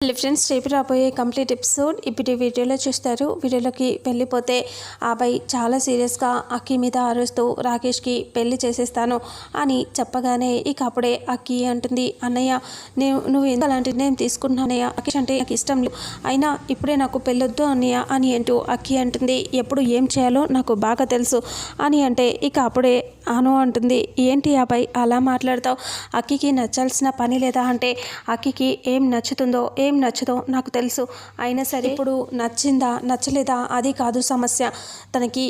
Hello friends రేపు రాబోయే complete episode ఇప్పుడు వీడియోలో చూస్తారు. వీడియోలోకి వెళ్ళిపోతే ఆపై చాలా సీరియస్గా అక్కి మీద అరుస్తూ రాకేష్కి పెళ్ళి చేసేస్తాను అని చెప్పగానే ఇక అప్పుడే అక్కి అంటుంది అన్నయ్య నేను నువ్వు ఎందుకు అలాంటి నిర్ణయం తీసుకున్నానయ్య రాకేష్ అంటే నాకు ఇష్టం లేదు. అయినా ఇప్పుడే నాకు పెళ్ళొద్దు అన్నయ్య అని అంటూ అక్కి అంటుంది ఎప్పుడు ఏం చేయాలో నాకు బాగా తెలుసు అని అంటే ఇక అప్పుడే అను అంటుంది ఏంటి అబ్బాయి అలా మాట్లాడతావు? అక్కికి నచ్చాల్సిన పని లేదా? అంటే అక్కికి ఏం నచ్చుతుందో ఏం ఏం నచ్చదో నాకు తెలుసు. అయినా సరే ఇప్పుడు నచ్చిందా నచ్చలేదా అది కాదు సమస్య. తనకి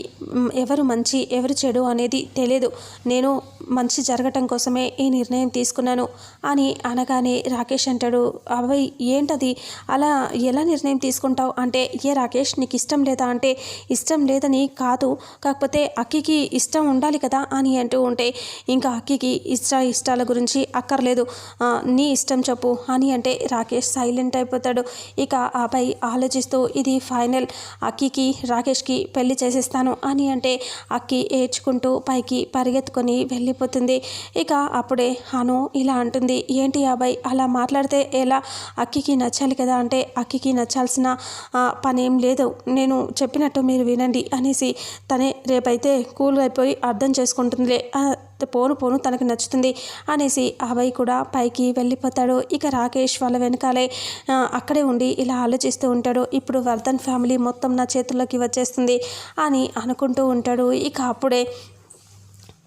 ఎవరు మంచి ఎవరు చెడు అనేది తెలియదు. నేను మంచి జరగటం కోసమే ఈ నిర్ణయం తీసుకున్నాను అని అనగానే రాకేష్ అంటాడు అబ్బాయి ఏంటది? అలా ఎలా నిర్ణయం తీసుకుంటావు? అంటే ఏ రాకేష్ నీకు ఇష్టం లేదా? అంటే ఇష్టం లేదని కాదు. కాకపోతే అక్కికి ఇష్టం ఉండాలి కదా? అని అంటూ ఉంటే ఇంకా అక్కికి ఇష్ట ఇష్టాల గురించి అక్కర్లేదు. నీ ఇష్టం చెప్పు అని అంటే రాకేష్ సైలెంట్ అయిపోతాడు. ఇక ఆపై ఆలోచిస్తూ ఇది ఫైనల్. అక్కికి రాకేష్కి పెళ్ళి చేసేస్తాను అని అంటే అక్కి ఏడ్చుకుంటూ పైకి పరిగెత్తుకొని వెళ్ళి వెళ్ళిపోతుంది ఇక అప్పుడే అను ఇలా అంటుంది ఏంటి అబ్బాయి అలా మాట్లాడితే ఎలా? అక్కికి నచ్చాలి కదా అంటే అక్కికి నచ్చాల్సిన పని పనేం లేదు. నేను చెప్పినట్టు మీరు వినండి అనేసి తనే రేపైతే కూల్ అయిపోయి అర్థం చేసుకుంటుందిలే. పోను పోను తనకు నచ్చుతుంది అనేసి అభయ్ కూడా పైకి వెళ్ళిపోతాడు. ఇక రాకేష్ వాళ్ళ వెనకాలే అక్కడే ఉండి ఇలా ఆలోచిస్తూ ఉంటాడు. ఇప్పుడు వర్ధన్ ఫ్యామిలీ మొత్తం నా చేతుల్లోకి వచ్చేస్తుంది అని అనుకుంటూ ఉంటాడు. ఇక అప్పుడే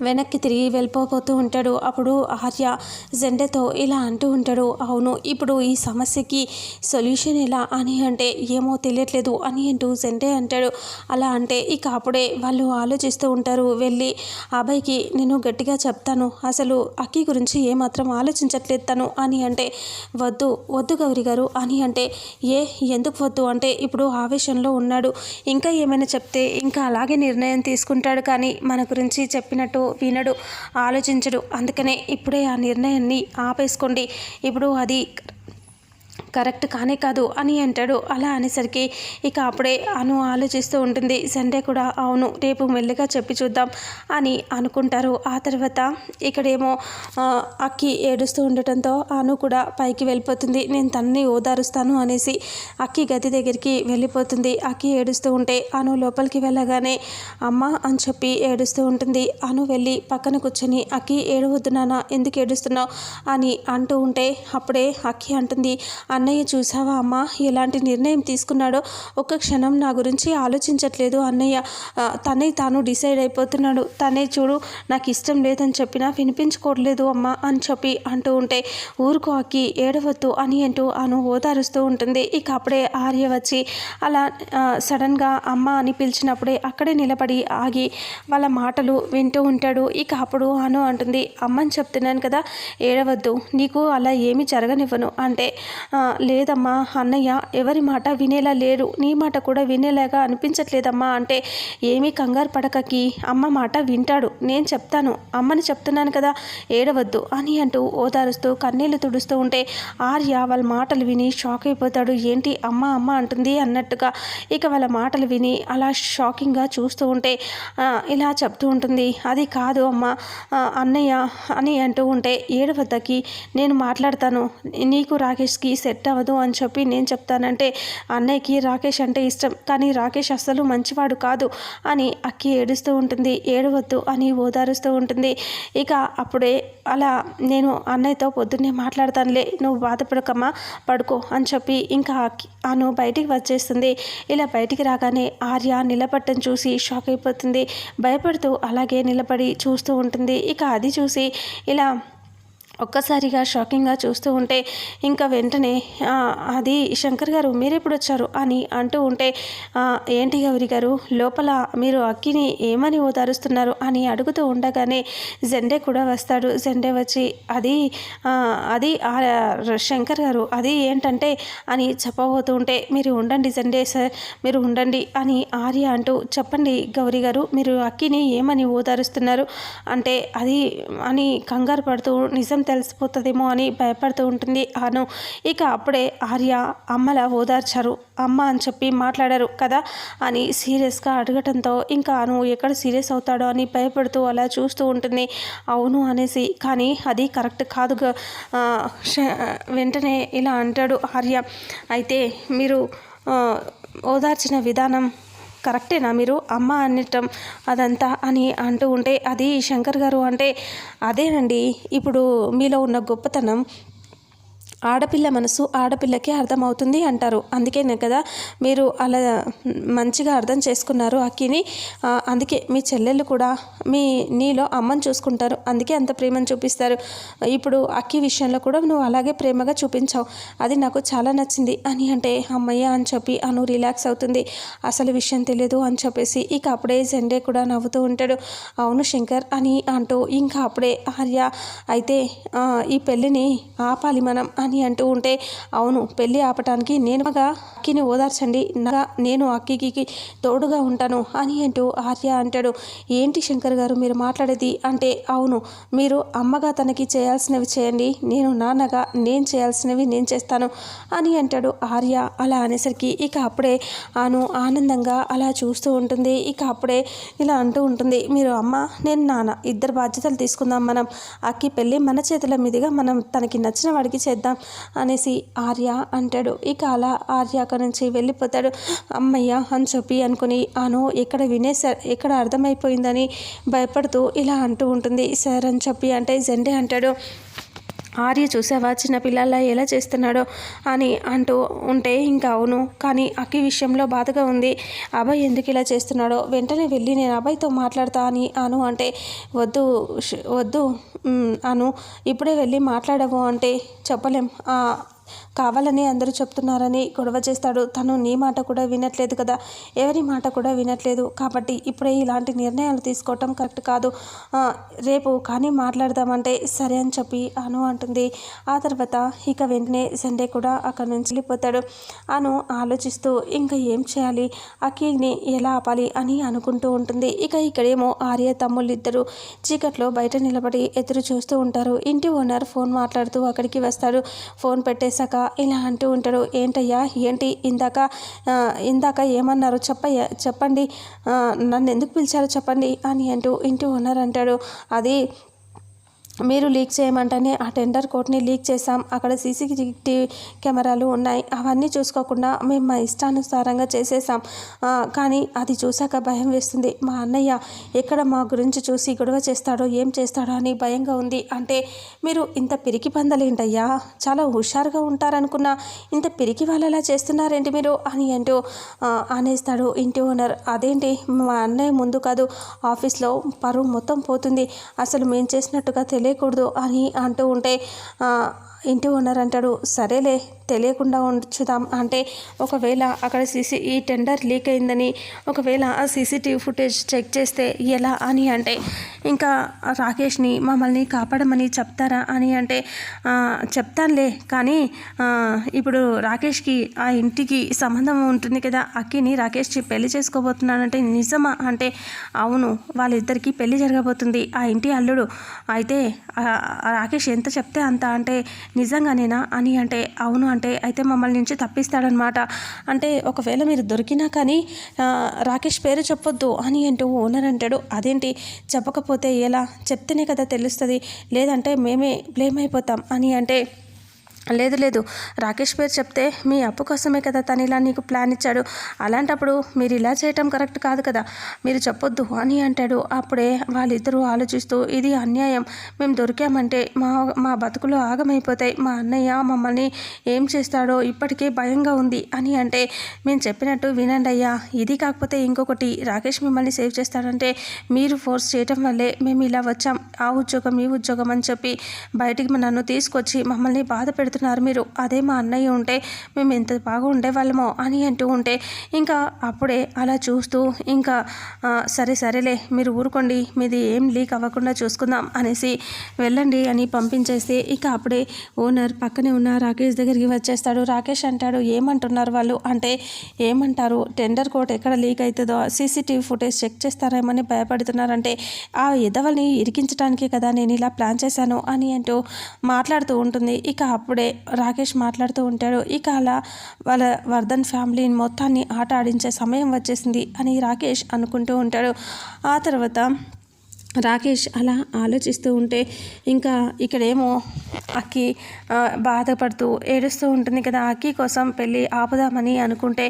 వెనక్కి తిరిగి వెళ్ళిపోతూ ఉంటాడు. అప్పుడు ఆర్య జెండతో ఇలా అంటూ ఉంటాడు అవును ఇప్పుడు ఈ సమస్యకి సొల్యూషన్ ఎలా? అని అంటే ఏమో తెలియట్లేదు అని అంటూ జెండే అంటాడు. అలా అంటే ఇక అప్పుడే వాళ్ళు ఆలోచిస్తూ ఉంటారు వెళ్ళి అబ్బాయికి నేను గట్టిగా చెప్తాను. అసలు అక్కి గురించి ఏమాత్రం ఆలోచించట్లేదు తను అని అంటే వద్దు వద్దు గౌరీ గారు అని అంటే ఏ ఎందుకు వద్దు? అంటే ఇప్పుడు ఆవేశంలో ఉన్నాడు. ఇంకా ఏమైనా చెప్తే ఇంకా అలాగే నిర్ణయం తీసుకుంటాడు. కానీ మన గురించి చెప్పినట్టు వినడు ఆలోచించడు. అందుకనే ఇప్పుడే ఆ నిర్ణయాన్ని ఆపేసుకోండి. ఇప్పుడు అది కరెక్ట్ కానే కాదు అని అంటాడు. అలా అనేసరికి ఇక అప్పుడే అను ఆలోచిస్తూ ఉంటుంది. సండే కూడా అవును రేపు మెల్లగా చెప్పి చూద్దాం అని అనుకుంటారు. ఆ తర్వాత ఇక్కడేమో అక్కి ఏడుస్తూ ఉండటంతో అను కూడా పైకి వెళ్ళిపోతుంది. నేను తనని ఓదారుస్తాను అనేసి అక్కి గది దగ్గరికి వెళ్ళిపోతుంది. అక్కి ఏడుస్తూ ఉంటే అను లోపలికి వెళ్ళగానే అమ్మ అని చెప్పి ఏడుస్తూ ఉంటుంది. అను వెళ్ళి పక్కన కూర్చొని అక్కి ఏడవద్దు నాన్న ఎందుకు ఏడుస్తున్నావు అని అంటూ ఉంటే అప్పుడే అక్కి అంటుంది. అన్నయ్య చూసావా అమ్మ? ఎలాంటి నిర్ణయం తీసుకున్నాడో ఒక్క క్షణం నా గురించి ఆలోచించట్లేదు అన్నయ్య. తనే తాను డిసైడ్ అయిపోతున్నాడు. తనే చూడు నాకు ఇష్టం లేదని చెప్పినా వినిపించుకోవట్లేదు అమ్మ అని చెప్పి అంటూ ఉంటే ఊరుకో అక్కి ఏడవద్దు అని అంటూ అను ఓదారుస్తూ ఉంటుంది. ఇక అప్పుడే ఆర్య వచ్చి అలా సడన్గా అమ్మ అని పిలిచినప్పుడే అక్కడే నిలబడి ఆగి వాళ్ళ మాటలు వింటూ ఉంటాడు. ఇక అప్పుడు అను అంటుంది అమ్మని చెప్తున్నాను కదా ఏడవద్దు. నీకు అలా ఏమీ జరగనివ్వను. అంటే "ఆ, లేదమ్మా అన్నయ్య ఎవరి మాట వినేలా లేరు. నీ మాట కూడా వినేలాగా అనిపించట్లేదమ్మా అంటే ఏమీ కంగారు పడకకి. అమ్మ మాట వింటాడు. నేను చెప్తాను. అమ్మని చెప్తున్నాను కదా ఏడవద్దు అని అంటూ ఓదారుస్తూ కన్నీళ్ళు తుడుస్తూ ఉంటే ఆర్య వాళ్ళ మాటలు విని షాక్ అయిపోతాడు. ఏంటి అమ్మ అమ్మ అంటుంది అన్నట్టుగా ఇక వాళ్ళ మాటలు విని అలా షాకింగ్గా చూస్తూ ఉంటే ఇలా చెప్తూ ఉంటుంది. అది కాదు అమ్మ అన్నయ్య అని అంటూ ఉంటే ఏడవద్దకి నేను మాట్లాడతాను. నీకు రాకేష్కి సెట్ అవ్వదు అని చెప్పి నేను చెప్తానంటే అన్నయ్యకి రాకేష్ అంటే ఇష్టం కానీ రాకేష్ అస్సలు మంచివాడు కాదు అని అక్కి ఏడుస్తూ ఉంటుంది. ఏడవద్దు అని ఓదారుస్తూ ఉంటుంది. ఇక అప్పుడే అలా నేను అన్నయ్యతో పొద్దున్నే మాట్లాడతానులే నువ్వు బాధపడకమ్మా పడుకో అని చెప్పి ఇంకా అను బయటికి వచ్చేస్తుంది. ఇలా బయటికి రాగానే ఆర్య నిలబట్టం చూసి షాక్ అయిపోతుంది. భయపడుతూ అలాగే నిలబడి చూస్తూ ఉంటుంది. ఇక అది చూసి ఇలా ఒక్కసారిగా షాకింగ్గా చూస్తూ ఉంటే ఇంకా వెంటనే అది శంకర్ గారు మీరు ఎప్పుడు వచ్చారు? అని అంటూ ఉంటే ఏంటి గౌరి గారు లోపల మీరు అక్కిని ఏమని ఓదారుస్తున్నారు? అని అడుగుతూ ఉండగానే జెండే కూడా వస్తాడు జెండే వచ్చి అది అది శంకర్ గారు అది ఏంటంటే? అని చెప్పబోతూ ఉంటే మీరు ఉండండి జెండే సార్ మీరు ఉండండి అని ఆర్య అంటూ చెప్పండి గౌరీ గారు మీరు అక్కిని ఏమని ఓదారుస్తున్నారు? అంటే అది అని కంగారు పడుతూ నిజం తెలిసిపోతుందేమో అని భయపడుతూ ఉంటుంది అను. ఇక అప్పుడే ఆర్య అమ్మలా ఓదార్చారు. అమ్మ అని చెప్పి మాట్లాడారు కదా అని సీరియస్గా అడగటంతో ఇంకా అను ఎక్కడ సీరియస్ అవుతాడో అని భయపడుతూ అలా చూస్తూ ఉంటుంది. అవును అనేసి. కానీ అది కరెక్ట్ కాదుగా వెంటనే ఇలా అంటాడు ఆర్య. అయితే మీరు ఓదార్చిన విధానం కరెక్టేనా మీరు? అమ్మ అనటం అదంతా అని అంటూ ఉంటే అది శంకర్ గారు అంటే అదేనండి. ఇప్పుడు మీలో ఉన్న గొప్పతనం ఆడపిల్ల మనసు ఆడపిల్లకే అర్థమవుతుంది అంటారు. అందుకేనే కదా మీరు అలా మంచిగా అర్థం చేసుకున్నారు అక్కిని. అందుకే మీ చెల్లెళ్ళు కూడా మీ నీలో అమ్మని చూసుకుంటారు. అందుకే అంత ప్రేమను చూపిస్తారు. ఇప్పుడు అక్కి విషయంలో కూడా నువ్వు అలాగే ప్రేమగా చూపించావు. అది నాకు చాలా నచ్చింది. అని అంటే అమ్మయ్య అని చెప్పి అను రిలాక్స్ అవుతుంది. అసలు విషయం తెలియదు అని చెప్పేసి ఇక అప్పుడే జెండే కూడా నవ్వుతూ ఉంటాడు. అవును శంకర్ అని అంటూ ఇంకా అప్పుడే ఆర్య అయితే ఈ పెళ్ళిని ఆపాలి మనం అని అని అంటూ ఉంటే అవును పెళ్ళి ఆపటానికి నేను అక్కిని ఓదార్చండి. నగా నేను అక్కికి తోడుగా ఉంటాను అని అంటూ ఆర్య అంటాడు. ఏంటి శంకర్ గారు మీరు మాట్లాడేది? అంటే అవును మీరు అమ్మగా తనకి చేయాల్సినవి చేయండి. నేను నాన్నగా నేను చేయాల్సినవి నేను చేస్తాను అని అంటాడు ఆర్య. అలా అనేసరికి ఇక అప్పుడే ఆను ఆనందంగా అలా చూస్తూ ఉంటుంది. ఇక అప్పుడే ఇలా అంటూ ఉంటుంది మీరు అమ్మ నేను నాన్న ఇద్దరు బాధ్యతలు తీసుకుందాం మనం. అక్కి పెళ్ళి మన చేతుల మీదుగా మనం తనకి నచ్చిన వాడికి చేద్దాం. అనేసి ఆర్య అంటాడు. ఇక అలా ఆర్య అక్కడి నుంచి వెళ్ళిపోతాడు. అమ్మయ్య అని చెప్పి అనుకుని అను ఎక్కడ వినేసారు ఎక్కడ అర్థమైపోయిందని భయపడుతూ ఇలా అంటూ ఉంటుంది. సార్ అని చెప్పి అంటే జెండే అంటాడు. ఆర్య చూసావా? చిన్న పిల్లల ఎలా చేస్తున్నాడో అని అంటూ ఉంటే ఇంకా అవును. కానీ అక్కి విషయంలో బాధగా ఉంది. అబ్బాయి ఎందుకు ఇలా చేస్తున్నాడో? వెంటనే వెళ్ళి నేను అబ్బాయితో మాట్లాడతా అని అను అంటే వద్దు వద్దు అను ఇప్పుడే వెళ్ళి మాట్లాడవు అంటే చెప్పలేం. కావాలని అందరూ చెప్తున్నారని గొడవ చేస్తాడు. తను నీ మాట కూడా వినట్లేదు కదా? ఎవరి మాట కూడా వినట్లేదు. కాబట్టి ఇప్పుడే ఇలాంటి నిర్ణయాలు తీసుకోవటం కరెక్ట్ కాదు. రేపు కానీ మాట్లాడదామంటే సరే అని చెప్పి అను అంటుంది. ఆ తర్వాత ఇక వెంటనే సండే కూడా అక్కడ నుంచి వెళ్ళిపోతాడు. అను ఆలోచిస్తూ ఇంకా ఏం చేయాలి? అఖిల్ని ఎలా ఆపాలి అని అనుకుంటూ ఉంటుంది. ఇక ఇక్కడేమో ఆర్య తమ్ముళ్ళు ఇద్దరు చీకట్లో బయట నిలబడి ఎదురు చూస్తూ ఉంటారు. ఇంటి ఓనర్ ఫోన్ మాట్లాడుతూ అక్కడికి వస్తాడు. ఫోన్ పెట్టేశాక ఇలా అంటూ ఉంటాడు. ఏంటయ్యా? ఏంటి? ఇందాక ఇందాక ఏమన్నారు? చెప్పయ్యా చెప్పండి. నన్ను ఎందుకు పిలిచారో చెప్పండి? అని అంటూ ఇంటూ ఓనర్ అంటాడు అది మీరు లీక్ చేయమంటేనే ఆ టెండర్ కోడ్ని లీక్ చేసాం అక్కడ సీసీటీవీ కెమెరాలు ఉన్నాయి. అవన్నీ చూసుకోకుండా మేము మా ఇష్టానుసారంగా చేసేసాం కానీ అది చూశాక భయం వేస్తుంది. మా అన్నయ్య ఎక్కడ మా గురించి చూసి గొడవ చేస్తాడో ఏం చేస్తాడో అని భయంగా ఉంది. అంటే మీరు ఇంత పిరికి పందలేంటయ్యా? చాలా హుషారుగా ఉంటారనుకున్నా ఇంత పిరికి వాళ్ళలా చేస్తున్నారేంటి మీరు? అని అంటూ అనేస్తాడు ఇంటి ఓనర్. అదేంటి? మా అన్నయ్య ముందు కాదు ఆఫీస్లో పరువు మొత్తం పోతుంది. అసలు మేము చేసినట్టుగా తెలియకూడదు అని అంటూ ఉంటే ఇంటి ఓనర్ అంటాడు సరేలే తెలియకుండా ఉంచుదాం. అంటే ఒకవేళ అక్కడ సీసీ ఈ టెండర్ లీక్ అయిందని ఒకవేళ ఆ సీసీటీవీ ఫుటేజ్ చెక్ చేస్తే ఎలా అని అంటే ఇంకా రాకేష్ని మమ్మల్ని కాపాడమని చెప్తారా అని అంటే చెప్తానులే కానీ ఇప్పుడు రాకేష్కి ఆ ఇంటికి సంబంధం ఉంటుంది కదా అక్కిని రాకేష్ పెళ్ళి చేసుకోబోతున్నానంటే నిజమా? అంటే అవును వాళ్ళిద్దరికీ పెళ్ళి జరగబోతుంది ఆ ఇంటి అల్లుడు. అయితే రాకేష్ ఎంత చెప్తే అంత అంటే నిజంగానేనా? అని అంటే అవును అంటే అయితే మమ్మల్ని నుంచి తప్పిస్తాడనమాట అంటే ఒకవేళ మీరు దొరికినా కానీ రాకేష్ పేరు చెప్పొద్దు అని అంటూ ఓనర్ అంటాడు. అదేంటి? చెప్పకపోతే ఎలా? చెప్తేనే కదా తెలుస్తుంది. లేదంటే మేమే బ్లేమ్ అయిపోతాం అని అంటే లేదు లేదు. రాకేష్ పేరు చెప్తే మీ అప్పు కోసమే కదా తను ఇలా నీకు ప్లాన్ ఇచ్చాడు. అలాంటప్పుడు మీరు ఇలా చేయటం కరెక్ట్ కాదు కదా. మీరు చెప్పొద్దు అని అంటాడు. అప్పుడే వాళ్ళిద్దరూ ఆలోచిస్తూ ఇది అన్యాయం. మేము దొరికామంటే మా మా బతుకులు ఆగమైపోతాయి. మా అన్నయ్య మమ్మల్ని ఏం చేస్తాడో ఇప్పటికే భయంగా ఉంది అని అంటే మేము చెప్పినట్టు వినండి అయ్యా. ఇది కాకపోతే ఇంకొకటి. రాకేష్ మిమ్మల్ని సేవ్ చేస్తాడంటే మీరు ఫోర్స్ చేయటం వల్లే మేము ఇలా వచ్చాం. ఆ ఉద్యోగం ఈ ఉద్యోగం అని చెప్పి బయటికి నన్ను తీసుకొచ్చి మమ్మల్ని బాధ పెడుతున్నారు మీరు అదే మా అన్నయ్య ఉంటే మేము ఎంత బాగా ఉండేవాళ్ళమో అని అంటూ ఉంటే ఇంకా అప్పుడే అలా చూస్తూ ఇంకా సరే సరేలే మీరు ఊరుకోండి మీది ఏం లీక్ అవ్వకుండా చూసుకుందాం అనేసి వెళ్ళండి అని పంపించేసి ఇక అప్పుడే ఓనర్ పక్కనే ఉన్న రాకేష్ దగ్గరికి వచ్చేస్తాడు. రాకేష్ అంటాడు ఏమంటున్నారు వాళ్ళు? అంటే ఏమంటారు? టెండర్ కోట్ ఎక్కడ లీక్ అవుతుందో సీసీటీవీ ఫుటేజ్ చెక్ చేస్తారేమని భయపడుతున్నారంటే ఆ ఎదవల్ని ఇరికించడానికే కదా నేను ఇలా ప్లాన్ చేశాను అని అంటూ మాట్లాడుతూ ఉంటుంది. ఇక అప్పుడే రాకేష్ మాట్లాడుతూ ఉంటాడు ఇక అలా వాళ్ళ వర్ధన్ ఫ్యామిలీని మొత్తాన్ని ఆట ఆడించే సమయం వచ్చేసింది అని రాకేష్ అనుకుంటూ ఉంటాడు. ఆ తర్వాత రాకేష్ అలా ఆలోచిస్తూ ఉంటే ఇంకా ఇక్కడేమో అక్కి బాధపడుతూ ఏడుస్తూ ఉంటుంది కదా అక్కి కోసం పెళ్ళి ఆపుదామని అనుకుంటే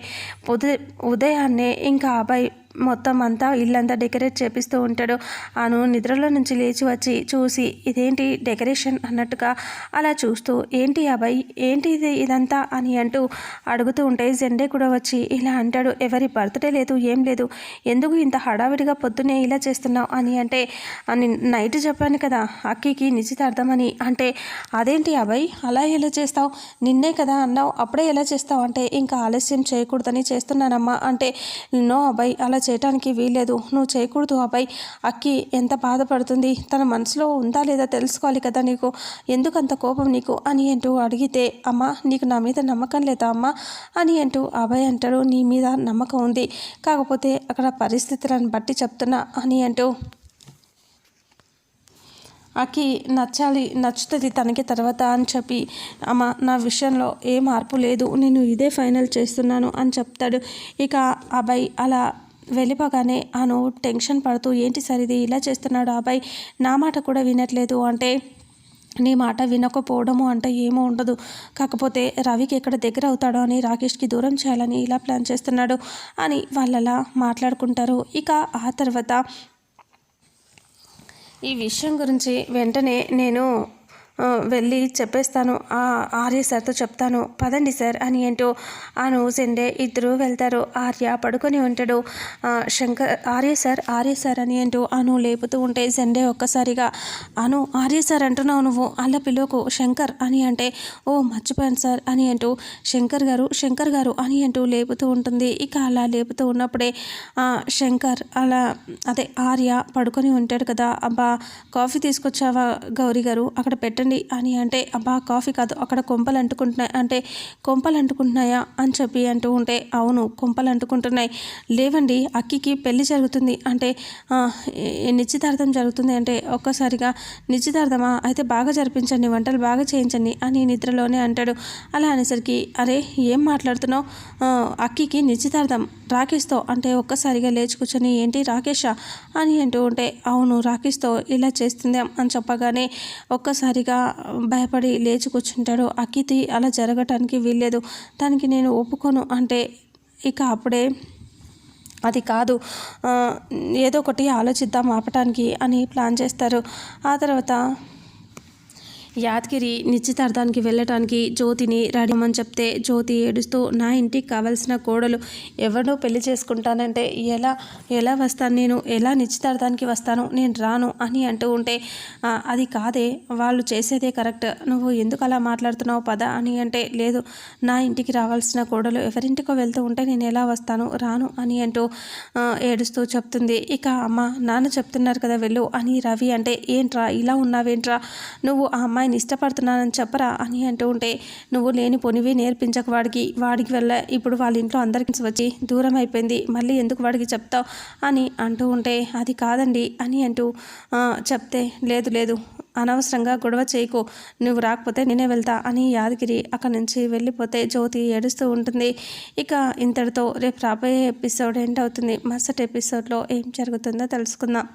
ఉదయ ఉదయాన్నే ఇంకా అబ్బాయి మొత్తం అంతా ఇల్లంతా డెకరేట్ చేపిస్తూ ఉంటాడు. అను నిద్రలో నుంచి లేచి వచ్చి చూసి ఇదేంటి డెకరేషన్ అన్నట్టుగా అలా చూస్తూ ఏంటి అబ్బాయి ఏంటి ఇది ఇదంతా? అని అంటూ అడుగుతూ ఉంటే జెండే కూడా వచ్చి ఇలా అంటాడు ఎవరి బర్త్డే లేదు ఏం లేదు. ఎందుకు ఇంత హడావిడిగా పొద్దునే ఇలా చేస్తున్నావు? అని అంటే అని నైట్ చెప్పాను కదా అక్కికి నిశ్చితార్థమని అంటే అదేంటి అబ్బాయి అలా ఎలా చేస్తావు? నిన్నే కదా అన్నావు అప్పుడే ఎలా చేస్తావు? అంటే ఇంకా ఆలస్యం చేయకూడదని చేస్తున్నానమ్మా. అంటే నో అబ్బాయి అలా చేయటానికి వీల్లేదు. నువ్వు చేయకూడదు అబ్బాయి అక్కి ఎంత బాధపడుతుంది? తన మనసులో ఉందా లేదా తెలుసుకోవాలి కదా నీకు? ఎందుకంత కోపం నీకు? అని అంటూ అడిగితే అమ్మ నీకు నా మీద నమ్మకం లేదా అమ్మ? అని అంటూ అబ్బాయి అంటాడు నీ మీద నమ్మకం ఉంది. కాకపోతే అక్కడ పరిస్థితులను బట్టి చెప్తున్నా అని అంటూ అకి నచ్చాలి నచ్చుతుంది తనకి తర్వాత అని చెప్పి అమ్మ నా విషయంలో ఏ మార్పు లేదు. నేను ఇదే ఫైనల్ చేస్తున్నాను అని చెప్తాడు. ఇక అబ్బాయి అలా వెళ్ళిపోగానే అను టెన్షన్ పడుతూ ఏంటి సరిది ఇలా చేస్తున్నాడు అబ్బాయి. నా మాట కూడా వినట్లేదు. అంటే నీ మాట వినకపోవడము అంటే ఏమో ఉండదు. కాకపోతే రవికి ఎక్కడ దగ్గర అవుతాడో అని రాకేష్కి దూరం చేయాలని ఇలా ప్లాన్ చేస్తున్నాడు అని వాళ్ళలా మాట్లాడుకుంటారు. ఇక ఆ తర్వాత ఈ విషయం గురించి వెంటనే నేను వెళ్ళి చెప్పేస్తాను. ఆర్య సార్తో చెప్తాను. పదండి సార్ అని ఏంటో అను సెండే ఇద్దరు వెళ్తారు. ఆర్య పడుకొని ఉంటాడు. శంకర్ ఆర్య సార్ ఆర్య సార్ అని ఏంటో అను లేపుతూ ఉంటే సెండే ఒక్కసారిగా అను ఆర్య సార్ అంటున్నావు నువ్వు? అలా పిలువకు శంకర్ అని అంటే ఓ మర్చిపోయాను సార్ అని అంటూ శంకర్ గారు శంకర్ గారు అని అంటూ లేపుతూ ఉంటుంది. ఇక అలా లేపుతూ ఉన్నప్పుడే శంకర్ అలా అదే ఆర్య పడుకొని ఉంటాడు కదా. అబ్బా కాఫీ తీసుకొచ్చావా గౌరీ గారు? అక్కడ పెట్టండి అని అంటే అబ్బా కాఫీ కాదు అక్కడ కొంపలు అంటుకుంటున్నాయి అంటే కొంపలు అంటుకుంటున్నాయా? అని చెప్పి అంటూ ఉంటే అవును కొంపలు అంటుకుంటున్నాయి. లేవండి అక్కికి పెళ్ళి జరుగుతుంది. అంటే నిశ్చితార్థం జరుగుతుంది. అంటే ఒక్కసారిగా నిశ్చితార్థమా? అయితే బాగా జరిపించండి వంటలు బాగా చేయించండి అని నిద్రలోనే అంటాడు. అలా అనేసరికి అరే ఏం మాట్లాడుతున్నావు? అక్కికి నిశ్చితార్థం రాకేష్తో అంటే ఒక్కసారిగా లేచి కూర్చొని ఏంటి రాకేషా? అని అంటూ ఉంటే అవును రాకేష్తో ఇలా చేస్తుంది అని చెప్పగానే ఒక్కసారిగా భయపడి లేచి కూర్చుంటాడు అక్కితి అలా జరగటానికి వీల్లేదు. దానికి నేను ఒప్పుకోను అంటే ఇక అప్పుడే అది కాదు ఏదో ఒకటి ఆలోచిద్దాం ఆపటానికి అని ప్లాన్ చేస్తారు. ఆ తర్వాత యాదగిరి నిశ్చితార్థానికి వెళ్ళటానికి జ్యోతిని రెడీమని చెప్తే జ్యోతి ఏడుస్తూ నా ఇంటికి కావలసిన కోడలు ఎవరినో పెళ్ళి చేసుకుంటానంటే ఎలా ఎలా వస్తాను నేను? ఎలా నిశ్చితార్థానికి వస్తాను? నేను రాను అని అంటూ ఉంటే అది కాదే వాళ్ళు చేసేదే కరెక్ట్. నువ్వు ఎందుకు అలా మాట్లాడుతున్నావు పద అని అంటే లేదు నా ఇంటికి రావాల్సిన కోడలు ఎవరింటికో వెళ్తూ ఉంటే నేను ఎలా వస్తాను? రాను అని అంటూ ఏడుస్తూ చెప్తుంది. ఇక అమ్మ నాన్న చెప్తున్నారు కదా వెళ్ళు అని రవి అంటే ఏంట్రా ఇలా ఉన్నావేంట్రా? నువ్వు ఆ అమ్మాయి అమ్మాయిని ఇష్టపడుతున్నానని చెప్పరా అని అంటూ ఉంటే నువ్వు లేని పొనివి నేర్పించక వాడికి వాడికి వెళ్ళ. ఇప్పుడు వాళ్ళ ఇంట్లో అందరికి వచ్చి దూరం అయిపోయింది మళ్ళీ ఎందుకు వాడికి చెప్తావు? అని అంటూ ఉంటే అది కాదండి అని అంటూ చెప్తే లేదు లేదు. అనవసరంగా గొడవ చేయకు. నువ్వు రాకపోతే నేనే వెళ్తా అని యాదగిరి అక్కడి నుంచి వెళ్ళిపోతే జ్యోతి ఏడుస్తూ ఉంటుంది. ఇక ఇంతటితో రేపు రాబోయే ఎపిసోడ్ ఎండ్ అవుతుంది. మరుసటి ఎపిసోడ్లో ఏం జరుగుతుందో తెలుసుకుందాం.